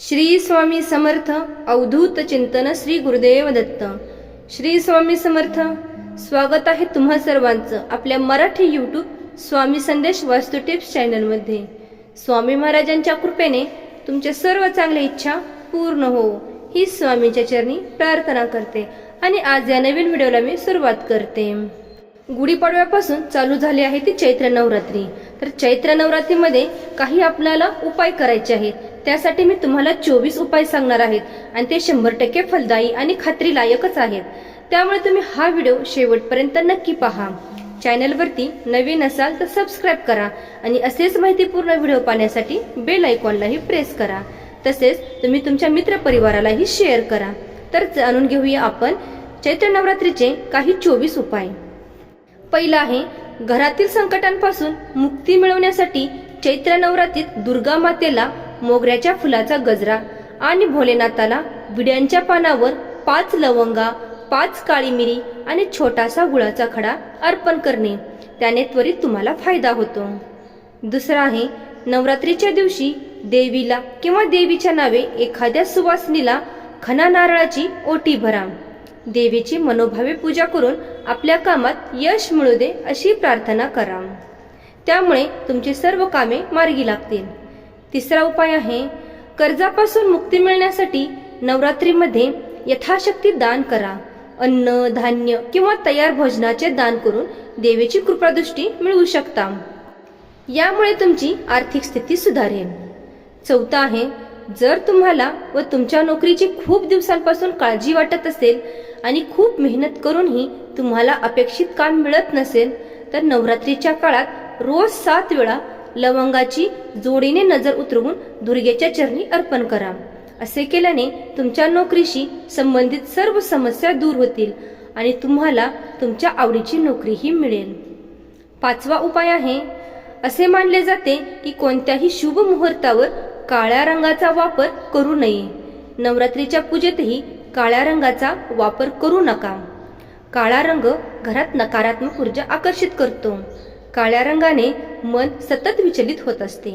श्री स्वामी समर्थ अवधूत चिंतन श्री गुरुदेव दत्त. श्री स्वामी समर्थ स्वागत आहे तुम्हा सर्वांचं आपल्या मराठी यूट्यूब स्वामी संदेश वास्तू टिप्स चॅनलमध्ये. स्वामी महाराजांच्या कृपेने तुमच्या सर्व चांगल्या इच्छा पूर्ण हो. ही स्वामींच्या चरणी प्रार्थना करते आणि आज या नवीन व्हिडिओला मी सुरुवात करते. गुढीपाडव्यापासून चालू झाली आहे ती चैत्र नवरात्री. तर चैत्र नवरात्रीमध्ये काही आपल्याला उपाय करायचे आहेत. त्यासाठी मी तुम्हाला चोवीस उपाय सांगणार आहेत आणि ते शंभर टक्के फलदायी आणि खात्रीलायकच आहेत. त्यामुळे तुम्ही हा व्हिडिओ शेवटपर्यंत नक्की पहा. चॅनलवरती नवीन असाल तर सबस्क्राईब करा आणि असेच माहितीपूर्ण व्हिडिओ पाहण्यासाठी बेल आयकॉनलाही प्रेस करा. तसेच तुम्ही तुमच्या मित्रपरिवारालाही शेअर करा. तर जाणून घेऊया आपण चैत्र नवरात्रीचे काही चोवीस उपाय. पहिला आहे घरातील संकटांपासून मुक्ती मिळवण्यासाठी चैत्र नवरात्रीत दुर्गा मातेला मोगऱ्याच्या फुलाचा गजरा आणि भोलेनाथाला विड्यांच्या पानावर पाच लवंगा पाच काळी मिरी आणि छोटासा गुळाचा खडा अर्पण करणे. त्याने त्वरित तुम्हाला फायदा होतो. दुसरा आहे नवरात्रीच्या दिवशी देवीला किंवा देवीच्या नावे एखाद्या सुवासिनीला खना नारळाची ओटी भरा. देवीची मनोभावे पूजा करून आपल्या कामात यश मिळू दे अशी प्रार्थना करा. त्यामुळे तुमची सर्व कामे मार्गी लागतील. तिसरा उपाय आहे कर्जापासून मुक्ती मिळण्यासाठी नवरात्रीमध्ये यथाशक्ती दान करा. अन्न धान्य किंवा तयार भोजनाचे दान करून देवीची कृपादृष्टी मिळवू शकता. यामुळे तुमची आर्थिक स्थिती सुधारेल. चौथा आहे जर तुम्हाला व तुमच्या नोकरीची खूप दिवसांपासून काळजी वाटत असेल आणि खूप मेहनत करूनही तुम्हाला अपेक्षित काम मिळत नसेल तर नवरात्रीच्या काळात रोज सात वेळा लवंगाची जोडीने नजर उतरवून दुर्गेच्या चरणी अर्पण करा. असे केल्याने तुमच्या नोकरीशी संबंधित सर्व समस्या दूर होतील आणि तुम्हाला तुमच्या आवडीची नोकरीही मिळेल. पाचवा उपाय आहे असे मानले जाते की कोणत्याही शुभ मुहूर्तावर काळ्या रंगाचा वापर करू नये. नवरात्रीच्या पूजेतही काळ्या रंगाचा वापर करू नका. काळा रंग घरात नकारात्मक ऊर्जा आकर्षित करतो. काळ्या रंगाने मन सतत विचलित होत असते.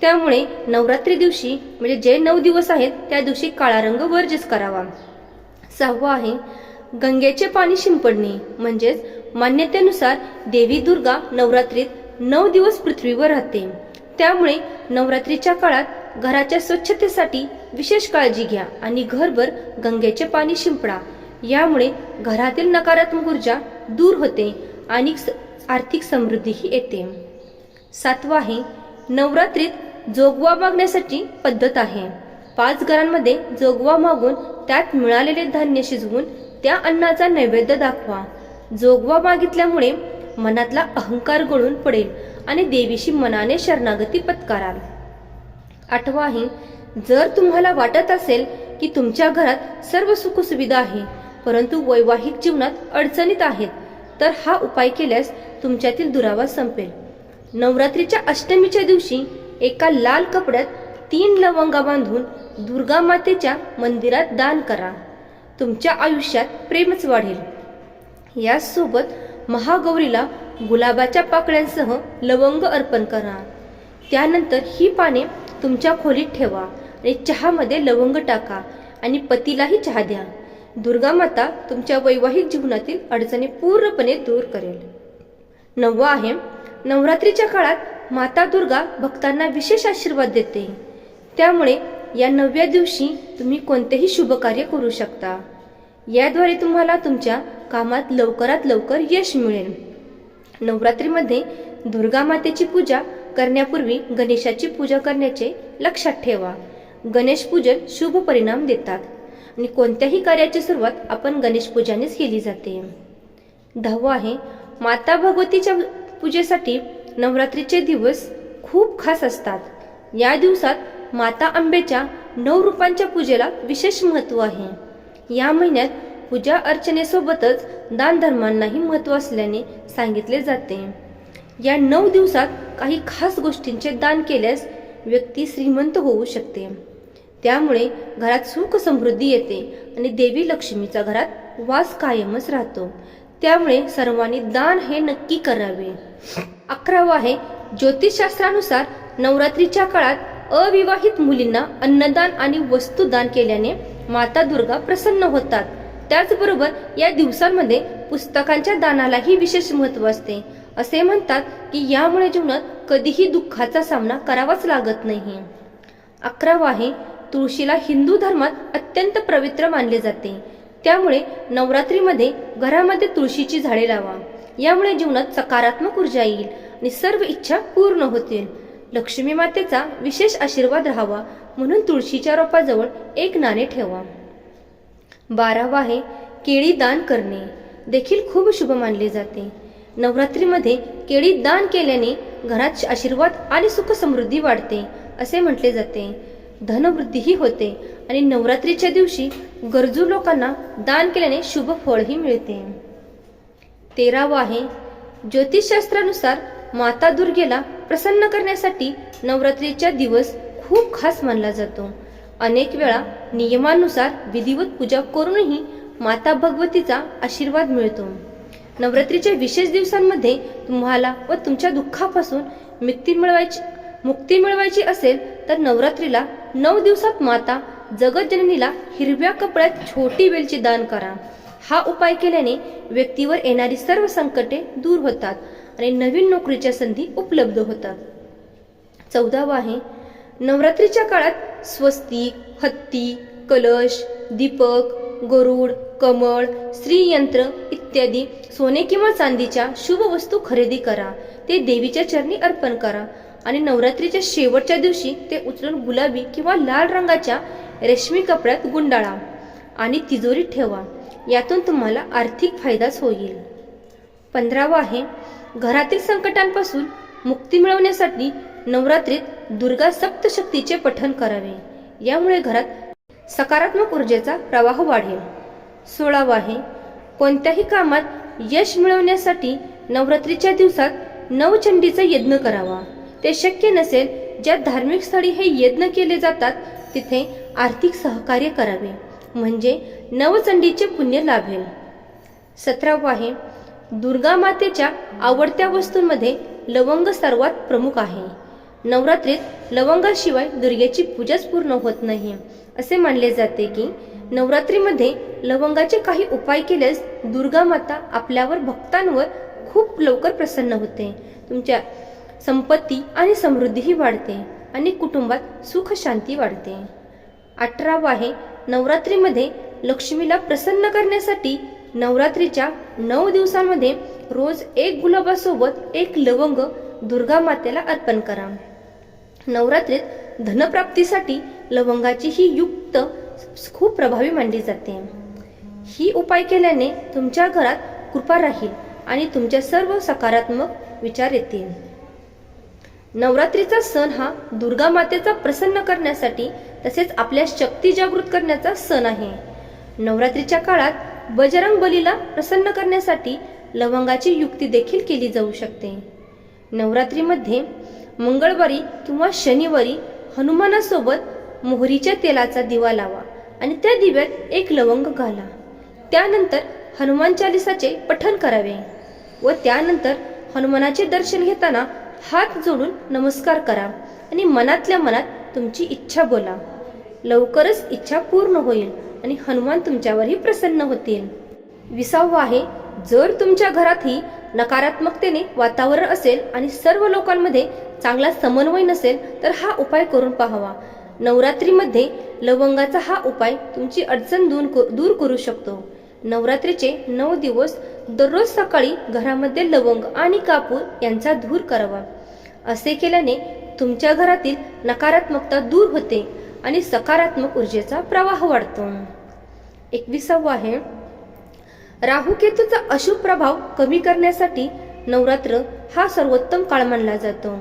त्यामुळे नवरात्री दिवशी म्हणजे जे नऊ दिवस आहेत त्या दिवशी काळा रंग वर्जित करावा. सहावा आहे गंगेचे पाणी शिंपडणे. म्हणजेच मान्यतेनुसार देवी दुर्गा नवरात्रीत नऊ दिवस पृथ्वीवर राहते. त्यामुळे नवरात्रीच्या काळात घराच्या स्वच्छतेसाठी विशेष काळजी घ्या आणि घरभर गंगेचे पाणी शिंपडा. यामुळे घरातील नकारात्मक ऊर्जा दूर होते आणि स- आर्थिक समृद्धीही येते. सातवा आहे नवरात्रीत जोगवा मागण्यासाठी पद्धत आहे. पाच घरांमध्ये जोगवा मागून त्यात मिळालेले धान्य शिजवून त्या अन्नाचा नैवेद्य दाखवा. जोगवा मागितल्यामुळे मनातला अहंकार गळून पडेल आणि देवीशी मनाने शरणागती पत्काराल. आठवा आहे जर तुम्हाला वाटत असेल की तुमच्या घरात सर्व सुखसुविधा आहे परंतु वैवाहिक जीवनात अडचणीत आहेत तर हा उपाय केल्यास तुमच्यातील दुरावा संपेल. नवरात्रीच्या अष्टमीच्या दिवशी एका लाल कपड्यात तीन लवंगा बांधून दुर्गा मातेच्या मंदिरात दान करा. तुमच्या आयुष्यात प्रेमच वाढेल. याचसोबत महागौरीला गुलाबाच्या पाकळ्यांसह लवंग अर्पण करा. त्यानंतर ही पाने तुमच्या खोलीत ठेवा आणि चहामध्ये लवंग टाका आणि पतीलाही चहा द्या. दुर्गा माता तुमच्या वैवाहिक जीवनातील अडचणी पूर्णपणे दूर करेल. नववा आहे नवरात्रीच्या काळात माता दुर्गा भक्तांना विशेष आशीर्वाद देते. त्यामुळे या नवव्या दिवशी तुम्ही कोणतेही शुभ कार्य करू शकता. याद्वारे तुम्हाला तुमच्या कामात लवकरात लवकर यश मिळेल. नवरात्रीमध्ये दुर्गा मातेची पूजा करण्यापूर्वी गणेशाची पूजा करण्याचे लक्षात ठेवा. गणेश पूजन शुभ परिणाम देतात. आणि कोणत्याही कार्याची सुरुवात आपण गणेश पूजानेच केली जाते. दहावं आहे माता भगवतीच्या पूजेसाठी नवरात्रीचे दिवस खूप खास असतात. या दिवसात माता आंबेच्या नऊ रूपांच्या पूजेला विशेष महत्त्व आहे. या महिन्यात पूजा अर्चनेसोबतच दानधर्मांनाही महत्त्व असल्याने सांगितले जाते. या नऊ दिवसात काही खास गोष्टींचे दान केल्यास व्यक्ती श्रीमंत होऊ शकते. त्यामुळे घरात सुख समृद्धी येते आणि देवी लक्ष्मीचा घरात वास कायमच राहतो. त्यामुळे सर्वांनी दान हे नक्की करावे. अकरावं आहे ज्योतिषशास्त्रानुसार नवरात्रीच्या काळात अविवाहित मुलींना अन्नदान आणि वस्तुदान केल्याने माता दुर्गा प्रसन्न होतात. त्याचबरोबर या दिवसांमध्ये पुस्तकांच्या दानालाही विशेष महत्त्व असते. असे म्हणतात की यामुळे जीवनात कधीही दुःखाचा सामना करावाच लागत नाही. अकरावा आहे तुळशीला हिंदू धर्मात अत्यंत पवित्र मानले जाते. त्यामुळे नवरात्रीमध्ये घरामध्ये तुळशीची झाडे लावा. यामुळे जीवनात सकारात्मक ऊर्जा येईल आणि सर्व इच्छा पूर्ण होतील. लक्ष्मी मातेचा विशेष आशीर्वाद राहावा म्हणून तुळशीच्या रोपाजवळ एक नाणे ठेवा. बारावा आहे केळी दान करणे देखील खूप शुभ मानले जाते. नवरात्रीमध्ये केळी दान केल्याने घरात आशीर्वाद आणि सुख समृद्धी वाढते असे म्हटले जाते. धनवृद्धीही होते आणि नवरात्रीच्या दिवशी गरजू लोकांना दान केल्याने शुभ फळही मिळते. तेरावं आहे ज्योतिषशास्त्रानुसार माता दुर्गेला प्रसन्न करण्यासाठी नवरात्रीचा दिवस खूप खास मानला जातो. अनेक वेळा नियमानुसार विधिवत पूजा करूनही माता भगवतीचा आशीर्वाद मिळतो. नवरात्रीच्या विशेष दिवसांमध्ये तुम्हाला व तुमच्या दुःखापासून मुक्ती मिळवायची मुक्ती मिळवायची असेल तर नवरात्रीला नऊ दिवसात माता जगतजननीला हिरव्या कपड्यात छोटी वेलची दान करा. हा उपाय केल्याने व्यक्तीवर येणारी सर्व संकटे दूर होतात आणि नवीन नोकरीच्या संधी उपलब्ध होतात. चौदावं आहे नवरात्रीच्या काळात स्वस्तिक हत्ती कलश दीपक गरुड कमळ स्त्रीयंत्र इत्यादी सोने किंवा चांदीच्या शुभ वस्तू खरेदी करा. ते देवीच्या चरणी अर्पण करा. आणि नवरात्रीच्या शेवटच्या दिवशी ते उचलून गुलाबी किंवा लाल रंगाच्या रेशमी कपड्यात गुंडाळा आणि तिजोरीत ठेवा. यातून तुम्हाला आर्थिक फायदाच होईल. पंधरावा आहे घरातील संकटांपासून मुक्ती मिळवण्यासाठी नवरात्रीत दुर्गा सप्तशक्तीचे पठण करावे. यामुळे घरात सकारात्मक ऊर्जेचा प्रवाह वाढेल. सोळावा आहे कोणत्याही कामात यश मिळवण्यासाठी नवरात्रीच्या दिवसात नवचंडीचा यज्ञ करावा. ते शक्य नसेल ज्या धार्मिक स्थळी हे यज्ञ केले जातात तिथे आर्थिक सहकार्य करावे. म्हणजे नवचंडीचे पुण्य लाभेल. सतरावं आहे दुर्गा मातेच्या आवडत्या वस्तूंमध्ये लवंग सर्वात प्रमुख आहे. नवरात्रीत लवंगाशिवाय दुर्गेची पूजाच पूर्ण होत नाही. असे मानले जाते की नवरात्रीमध्ये लवंगाचे काही उपाय केल्यास दुर्गा माता आपल्यावर भक्तांवर खूप लवकर प्रसन्न होते. तुमच्या संपत्ती आणि समृद्धीही वाढते आणि कुटुंबात सुख शांती वाढते. अठरावा आहे नवरात्रीमध्ये लक्ष्मीला प्रसन्न करण्यासाठी नवरात्रीच्या नऊ दिवसांमध्ये रोज एक गुलाबासोबत एक लवंग दुर्गा मातेला अर्पण करा. नवरात्रीत धनप्राप्तीसाठी लवंगाची ही युक्त खूप प्रभावी मानली जाते. ही उपाय केल्याने तुमच्या घरात कृपा राहील आणि तुमच्या सर्व सकारात्मक विचार येतील. नवरात्रीचा सण हा दुर्गा मातेचा प्रसन्न करण्यासाठी तसेच आपल्या शक्ती जागृत करण्याचा सण आहे. नवरात्रीच्या काळात बजरंग बलीला प्रसन्न करण्यासाठी लवंगाची युक्ती देखील केली जाऊ शकते. नवरात्रीमध्ये मंगळवारी किंवा शनिवारी हनुमानासोबत मोहरीच्या तेलाचा दिवा लावा आणि त्या दिव्यात एक लवंग घाला. त्यानंतर हनुमान चालिसाचे पठण करावे व त्यानंतर हनुमानाचे दर्शन घेताना हात जोडून नमस्कार करा आणि मनातल्या मनात तुमची इच्छा बोला. लवकरच इच्छा पूर्ण होईल आणि हनुमान तुमच्यावरही प्रसन्न होतील. विसावं आहे जर तुमच्या घरातही नकारात्मकतेने वातावरण असेल आणि सर्व लोकांमध्ये चांगला समन्वय नसेल तर हा उपाय करून पाहावा. नवरात्रीमध्ये लवंगाचा हा उपाय तुमची अडचण दूर दूर करू शकतो. नवरात्रीचे नऊ दिवस दररोज सकाळी घरामध्ये लवंग आणि कापूर यांचा धूर करावा. असे केल्याने तुमच्या घरातील नकारात्मकता दूर होते आणि सकारात्मक ऊर्जेचा प्रवाह वाढतो. एकविसावं आहे. राहुकेतूचा अशुभ प्रभाव कमी करण्यासाठी नवरात्र हा सर्वोत्तम काळ मानला जातो.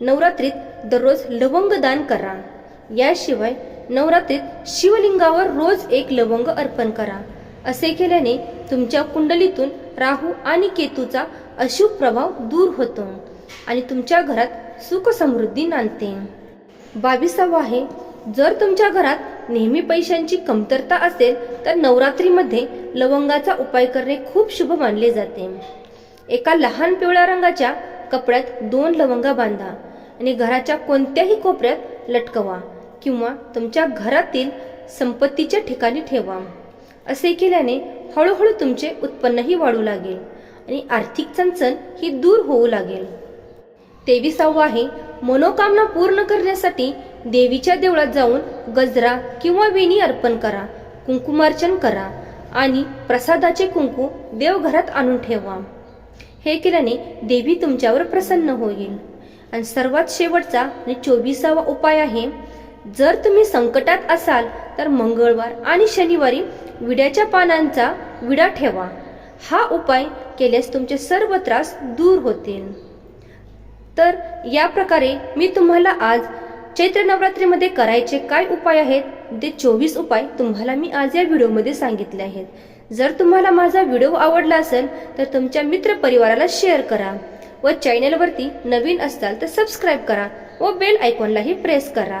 नवरात्रीत दररोज लवंग दान करा. याशिवाय नवरात्रीत शिवलिंगावर रोज एक लवंग अर्पण करा. असे केल्याने तुमच्या कुंडलीतून राहू आणि केतूचा अशुभ प्रभाव दूर होतो आणि तुमच्या घरात सुख समृद्धी नांदते. बावीसावं आहे जर तुमच्या घरात नेहमी पैशांची कमतरता असेल तर नवरात्रीमध्ये लवंगाचा उपाय करणे खूप शुभ मानले जाते. एका लहान पिवळ्या रंगाच्या कपड्यात दोन लवंगा बांधा आणि घराच्या कोणत्याही कोपऱ्यात लटकवा किंवा तुमच्या घरातील संपत्तीच्या ठिकाणी ठेवा. असे केल्याने हळूहळू तुमचे उत्पन्नही वाढू लागेल आणि आर्थिक चणचण ही दूर होऊ लागेल. तेविसावं आहे मनोकामना पूर्ण करण्यासाठी देवीच्या देवळात जाऊन गजरा किंवा वेणी अर्पण करा कुंकुमार्चन करा आणि प्रसादाचे कुंकू देवघरात आणून ठेवा. हे केल्याने देवी तुमच्यावर प्रसन्न होईल. आणि सर्वात शेवटचा आणि चोवीसावा उपाय आहे जर तुम्ही संकटात असाल तर मंगळवार आणि शनिवारी विड्याच्या पानांचा विडा ठेवा. हा उपाय केल्यास तुमचे सर्व त्रास दूर होतील. तर या प्रकारे मी तुम्हाला आज चैत्र नवरात्रीमध्ये करायचे काय उपाय आहेत ते चोवीस उपाय तुम्हाला मी आज या व्हिडिओमध्ये सांगितले आहेत. जर तुम्हाला माझा व्हिडिओ आवडला असेल तर तुमच्या मित्रपरिवाराला शेअर करा व चॅनलवरती नवीन असाल तर सबस्क्राईब करा व बेल आयकॉनलाही प्रेस करा.